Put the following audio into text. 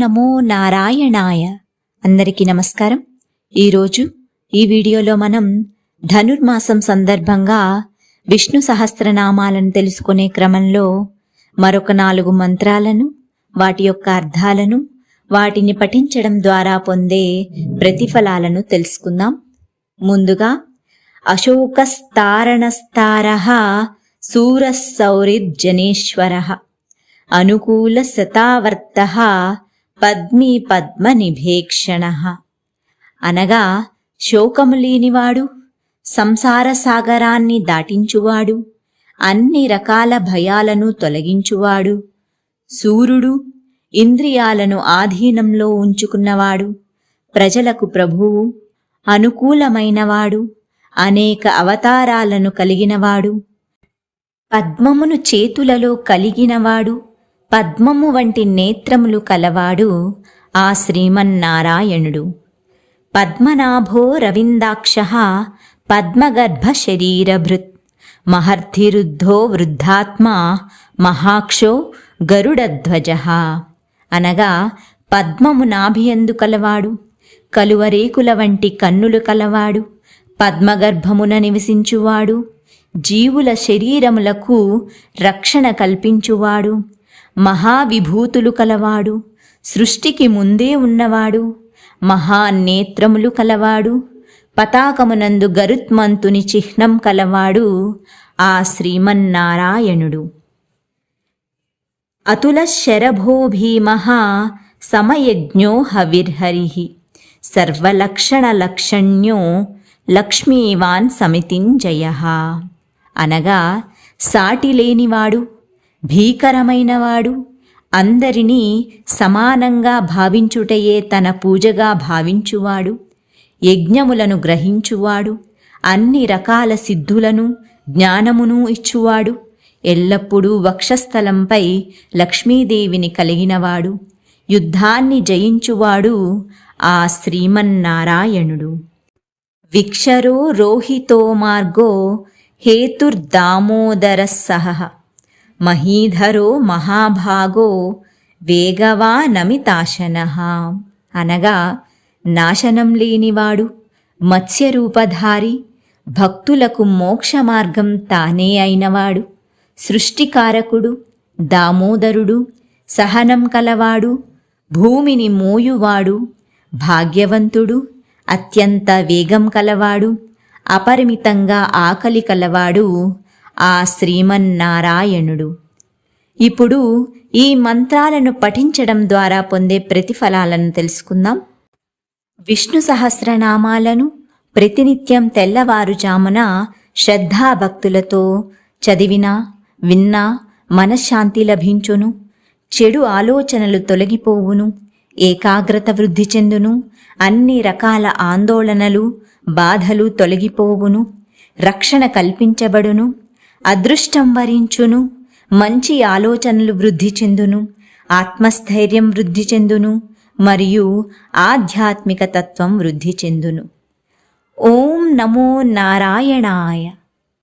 నమో నారాయణాయ. అందరికీ నమస్కారం. ఈరోజు ఈ వీడియోలో మనం ధనుర్మాసం సందర్భంగా విష్ణు సహస్రనామాలను తెలుసుకునే క్రమంలో మరొక నాలుగు మంత్రాలను వాటి యొక్క అర్థాలను వాటిని పఠించడం ద్వారా పొందే ప్రతిఫలాలను తెలుసుకుందాం. ముందుగా అశోకస్తారణస్తార సూరసౌరిర్జనేశ్వర అనుకూల శతావర్త పద్మీ నిభేక్షణ అనగా శోకము లేనివాడు సంసార సాగరాన్ని దాటించువాడు అన్ని రకాల భయాలను తొలగించువాడు సూర్యుడు ఇంద్రియాలను ఆధీనంలో ఉంచుకున్నవాడు ప్రజలకు ప్రభువు అనుకూలమైనవాడు అనేక అవతారాలను కలిగినవాడు పద్మమును చేతులలో కలిగినవాడు పద్మము వంటి నేత్రములు కలవాడు ఆ శ్రీమన్నారాయణుడు. పద్మనాభో రవిందాక్ష పద్మగర్భ శరీరభృత్ మహర్ధిరుద్ధో వృద్ధాత్మ మహాక్షో గరుడధ్వజ. అనగా పద్మము నాభియందు కలవాడు కలువరేకుల వంటి కన్నులు కలవాడు పద్మగర్భమున నివసించువాడు జీవుల శరీరములకు రక్షణ కల్పించువాడు. మహావిభూతులు కలవాడు సృష్టికి ముందే ఉన్నవాడు మహానేత్రములు కలవాడు పతాకమునందు గరుత్మంతుని చిహ్నం కలవాడు ఆ శ్రీమన్నారాయణుడు. అతుల శరభో భీమ సమయజ్ఞో హవిర్హరి సర్వలక్షణలక్షణ్యో లక్ష్మీవాన్ సమితింజయ అనగా సాటి లేనివాడు. భీకరమైనవాడు. అందరినీ సమానంగా భావించుటయే తన పూజగా భావించువాడు. యజ్ఞములను గ్రహించువాడు. అన్ని రకాల సిద్ధులను జ్ఞానమును ఇచ్చువాడు. ఎల్లప్పుడూ వక్షస్థలంపై లక్ష్మీదేవిని కలిగినవాడు. యుద్ధాన్ని జయించువాడు ఆ శ్రీమన్నారాయణుడు. విక్షరో రోహితో మార్గో హేతుర్దామోదర సహ మహీధరో మహాభాగో వేగవానమితాశన. అనగా నాశనం లేనివాడు మత్స్యరూపధారి భక్తులకు మోక్ష మార్గం తానే అయినవాడు సృష్టికారకుడు దామోదరుడు సహనం కలవాడు భూమిని మోయువాడు భాగ్యవంతుడు అత్యంత వేగం కలవాడు అపరిమితంగా ఆకలి కలవాడు ఆ శ్రీమన్నారాయణుడు. ఇప్పుడు ఈ మంత్రాలను పఠించడం ద్వారా పొందే ప్రతిఫలాలను తెలుసుకుందాం. విష్ణు సహస్రనామాలను ప్రతినిత్యం తెల్లవారుజామున శ్రద్ధాభక్తులతో చదివినా విన్నా మనశ్శాంతి లభించును చెడు ఆలోచనలు తొలగిపోవును ఏకాగ్రత వృద్ధి చెందును అన్ని రకాల ఆందోళనలు బాధలు తొలగిపోవును రక్షణ కల్పించబడును అదృష్టం వరించును మంచి ఆలోచనలు వృద్ధి చెందును ఆత్మస్థైర్యం వృద్ధి చెందును మరియు ఆధ్యాత్మిక తత్వం వృద్ధి చెందును. ఓం నమో నారాయణాయ.